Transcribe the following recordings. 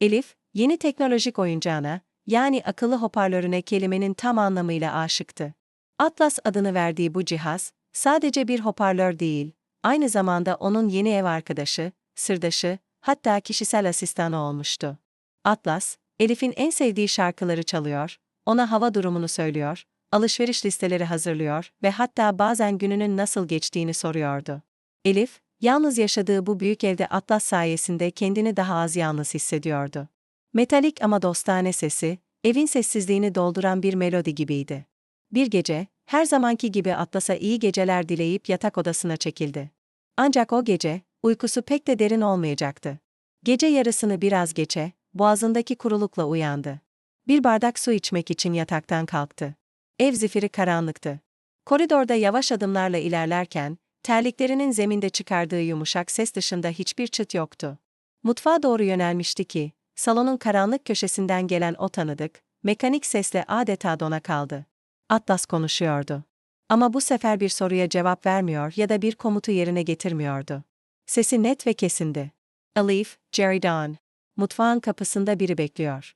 Elif, yeni teknolojik oyuncağına, yani akıllı hoparlörüne kelimenin tam anlamıyla aşıktı. Atlas adını verdiği bu cihaz, sadece bir hoparlör değil, aynı zamanda onun yeni ev arkadaşı, sırdaşı, hatta kişisel asistanı olmuştu. Atlas, Elif'in en sevdiği şarkıları çalıyor, ona hava durumunu söylüyor, alışveriş listeleri hazırlıyor ve hatta bazen gününün nasıl geçtiğini soruyordu. Elif, yalnız yaşadığı bu büyük evde Atlas sayesinde kendini daha az yalnız hissediyordu. Metalik ama dostane sesi, evin sessizliğini dolduran bir melodi gibiydi. Bir gece, her zamanki gibi Atlas'a iyi geceler dileyip yatak odasına çekildi. Ancak o gece, uykusu pek de derin olmayacaktı. Gece yarısını biraz geçe, boğazındaki kurulukla uyandı. Bir bardak su içmek için yataktan kalktı. Ev zifiri karanlıktı. Koridorda yavaş adımlarla ilerlerken, terliklerinin zeminde çıkardığı yumuşak ses dışında hiçbir çıt yoktu. Mutfağa doğru yönelmişti ki, salonun karanlık köşesinden gelen o tanıdık, mekanik sesle adeta dona kaldı. Atlas konuşuyordu. Ama bu sefer bir soruya cevap vermiyor ya da bir komutu yerine getirmiyordu. Sesi net ve kesindi. Elif, Jerry Dawn. Mutfağın kapısında biri bekliyor.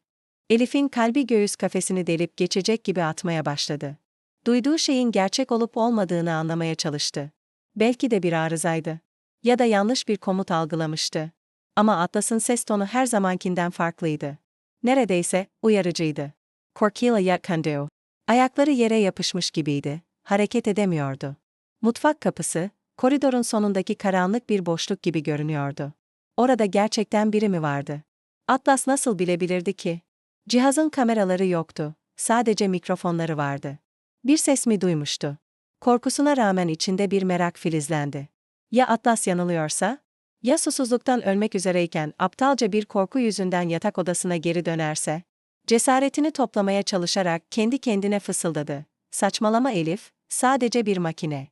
Elif'in kalbi göğüs kafesini delip geçecek gibi atmaya başladı. Duyduğu şeyin gerçek olup olmadığını anlamaya çalıştı. Belki de bir arızaydı. Ya da yanlış bir komut algılamıştı. Ama Atlas'ın ses tonu her zamankinden farklıydı. Neredeyse uyarıcıydı. Korkila yakkandu. Ayakları yere yapışmış gibiydi, hareket edemiyordu. Mutfak kapısı, koridorun sonundaki karanlık bir boşluk gibi görünüyordu. Orada gerçekten biri mi vardı? Atlas nasıl bilebilirdi ki? Cihazın kameraları yoktu, sadece mikrofonları vardı. Bir ses mi duymuştu? Korkusuna rağmen içinde bir merak filizlendi. Ya Atlas yanılıyorsa? Ya susuzluktan ölmek üzereyken aptalca bir korku yüzünden yatak odasına geri dönerse? Cesaretini toplamaya çalışarak kendi kendine fısıldadı. Saçmalama Elif, sadece bir makine.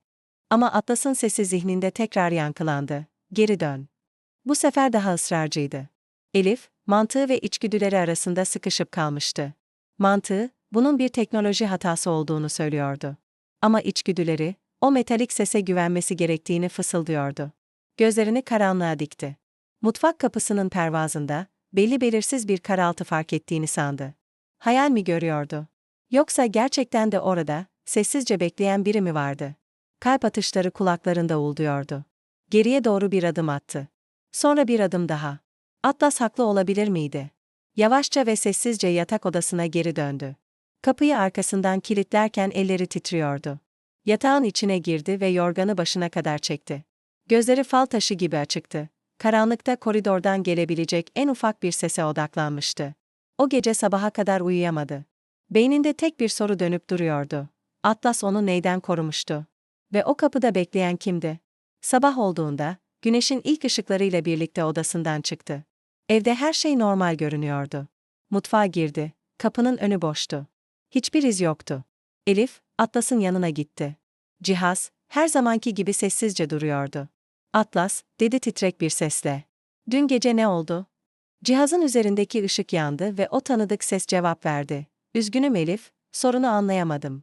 Ama Atlas'ın sesi zihninde tekrar yankılandı. Geri dön. Bu sefer daha ısrarcıydı. Elif, mantığı ve içgüdüleri arasında sıkışıp kalmıştı. Mantığı, bunun bir teknoloji hatası olduğunu söylüyordu. Ama içgüdüleri, o metalik sese güvenmesi gerektiğini fısıldıyordu. Gözlerini karanlığa dikti. Mutfak kapısının pervazında, belli belirsiz bir karaltı fark ettiğini sandı. Hayal mi görüyordu? Yoksa gerçekten de orada, sessizce bekleyen biri mi vardı? Kalp atışları kulaklarında uğulduyordu. Geriye doğru bir adım attı. Sonra bir adım daha. Atlas haklı olabilir miydi? Yavaşça ve sessizce yatak odasına geri döndü. Kapıyı arkasından kilitlerken elleri titriyordu. Yatağın içine girdi ve yorganı başına kadar çekti. Gözleri fal taşı gibi açıktı. Karanlıkta koridordan gelebilecek en ufak bir sese odaklanmıştı. O gece sabaha kadar uyuyamadı. Beyninde tek bir soru dönüp duruyordu. Atlas onu neyden korumuştu? Ve o kapıda bekleyen kimdi? Sabah olduğunda, güneşin ilk ışıklarıyla birlikte odasından çıktı. Evde her şey normal görünüyordu. Mutfağa girdi. Kapının önü boştu. Hiçbir iz yoktu. Elif, Atlas'ın yanına gitti. Cihaz, her zamanki gibi sessizce duruyordu. Atlas, dedi titrek bir sesle. Dün gece ne oldu? Cihazın üzerindeki ışık yandı ve o tanıdık ses cevap verdi. Üzgünüm Elif, sorunu anlayamadım.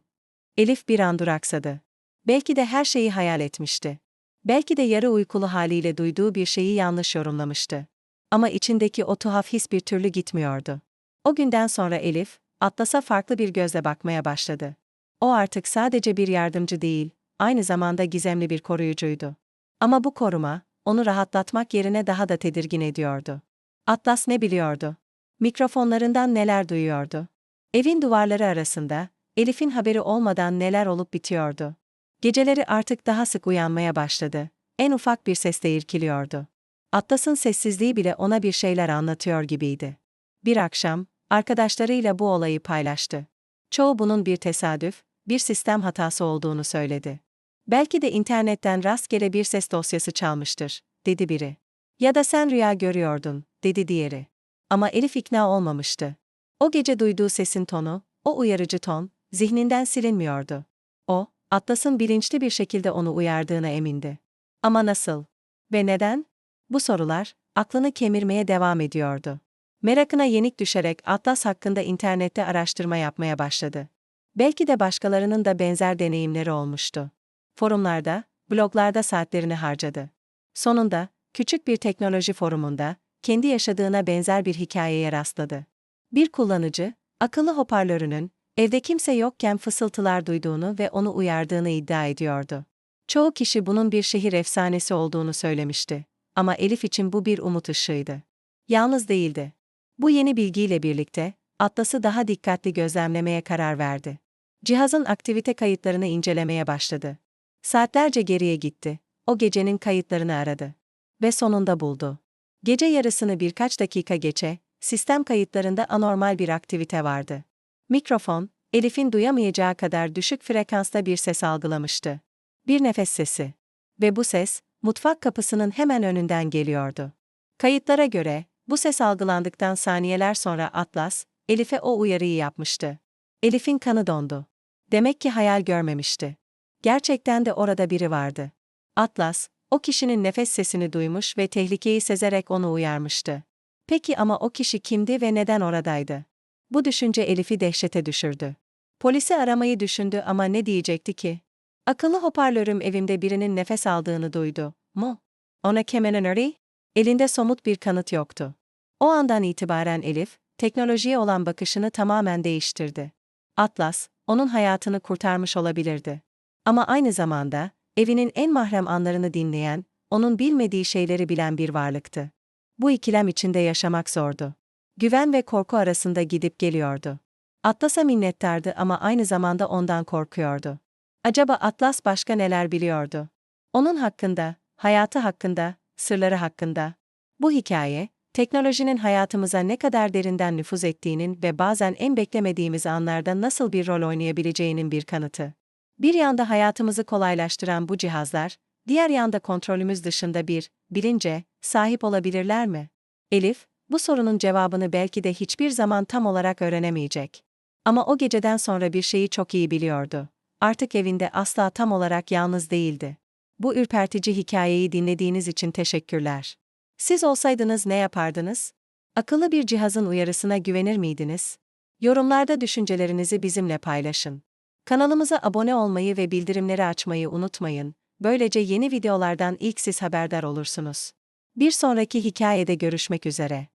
Elif bir an duraksadı. Belki de her şeyi hayal etmişti. Belki de yarı uykulu haliyle duyduğu bir şeyi yanlış yorumlamıştı. Ama içindeki o tuhaf his bir türlü gitmiyordu. O günden sonra Elif, Atlas'a farklı bir gözle bakmaya başladı. O artık sadece bir yardımcı değil, aynı zamanda gizemli bir koruyucuydu. Ama bu koruma, onu rahatlatmak yerine daha da tedirgin ediyordu. Atlas ne biliyordu? Mikrofonlarından neler duyuyordu? Evin duvarları arasında, Elif'in haberi olmadan neler olup bitiyordu? Geceleri artık daha sık uyanmaya başladı. En ufak bir sesle irkiliyordu. Atlas'ın sessizliği bile ona bir şeyler anlatıyor gibiydi. Bir akşam, arkadaşlarıyla bu olayı paylaştı. Çoğu bunun bir tesadüf, bir sistem hatası olduğunu söyledi. Belki de internetten rastgele bir ses dosyası çalmıştır, dedi biri. Ya da sen rüya görüyordun, dedi diğeri. Ama Elif ikna olmamıştı. O gece duyduğu sesin tonu, o uyarıcı ton, zihninden silinmiyordu. O, Atlas'ın bilinçli bir şekilde onu uyardığına emindi. Ama nasıl? Ve neden? Bu sorular, aklını kemirmeye devam ediyordu. Merakına yenik düşerek Atlas hakkında internette araştırma yapmaya başladı. Belki de başkalarının da benzer deneyimleri olmuştu. Forumlarda, bloglarda saatlerini harcadı. Sonunda, küçük bir teknoloji forumunda, kendi yaşadığına benzer bir hikayeye rastladı. Bir kullanıcı, akıllı hoparlörünün, evde kimse yokken fısıltılar duyduğunu ve onu uyardığını iddia ediyordu. Çoğu kişi bunun bir şehir efsanesi olduğunu söylemişti. Ama Elif için bu bir umut ışığıydı. Yalnız değildi. Bu yeni bilgiyle birlikte, Atlas'ı daha dikkatli gözlemlemeye karar verdi. Cihazın aktivite kayıtlarını incelemeye başladı. Saatlerce geriye gitti. O gecenin kayıtlarını aradı. Ve sonunda buldu. Gece yarısını birkaç dakika geçe, sistem kayıtlarında anormal bir aktivite vardı. Mikrofon, Elif'in duyamayacağı kadar düşük frekansta bir ses algılamıştı. Bir nefes sesi. Ve bu ses, mutfak kapısının hemen önünden geliyordu. Kayıtlara göre, bu ses algılandıktan saniyeler sonra Atlas, Elif'e o uyarıyı yapmıştı. Elif'in kanı dondu. Demek ki hayal görmemişti. Gerçekten de orada biri vardı. Atlas, o kişinin nefes sesini duymuş ve tehlikeyi sezerek onu uyarmıştı. Peki ama o kişi kimdi ve neden oradaydı? Bu düşünce Elif'i dehşete düşürdü. Polisi aramayı düşündü ama ne diyecekti ki? Akıllı hoparlörüm evimde birinin nefes aldığını duydu. Mu? Ona kemenin öri? Elinde somut bir kanıt yoktu. O andan itibaren Elif, teknolojiye olan bakışını tamamen değiştirdi. Atlas, onun hayatını kurtarmış olabilirdi. Ama aynı zamanda, evinin en mahrem anlarını dinleyen, onun bilmediği şeyleri bilen bir varlıktı. Bu ikilem içinde yaşamak zordu. Güven ve korku arasında gidip geliyordu. Atlas'a minnettardı ama aynı zamanda ondan korkuyordu. Acaba Atlas başka neler biliyordu? Onun hakkında, hayatı hakkında, sırları hakkında. Bu hikaye, teknolojinin hayatımıza ne kadar derinden nüfuz ettiğinin ve bazen en beklemediğimiz anlarda nasıl bir rol oynayabileceğinin bir kanıtı. Bir yanda hayatımızı kolaylaştıran bu cihazlar, diğer yanda kontrolümüz dışında bir bilince sahip olabilirler mi? Elif, bu sorunun cevabını belki de hiçbir zaman tam olarak öğrenemeyecek. Ama o geceden sonra bir şeyi çok iyi biliyordu. Artık evinde asla tam olarak yalnız değildi. Bu ürpertici hikayeyi dinlediğiniz için teşekkürler. Siz olsaydınız ne yapardınız? Akıllı bir cihazın uyarısına güvenir miydiniz? Yorumlarda düşüncelerinizi bizimle paylaşın. Kanalımıza abone olmayı ve bildirimleri açmayı unutmayın. Böylece yeni videolardan ilk siz haberdar olursunuz. Bir sonraki hikayede görüşmek üzere.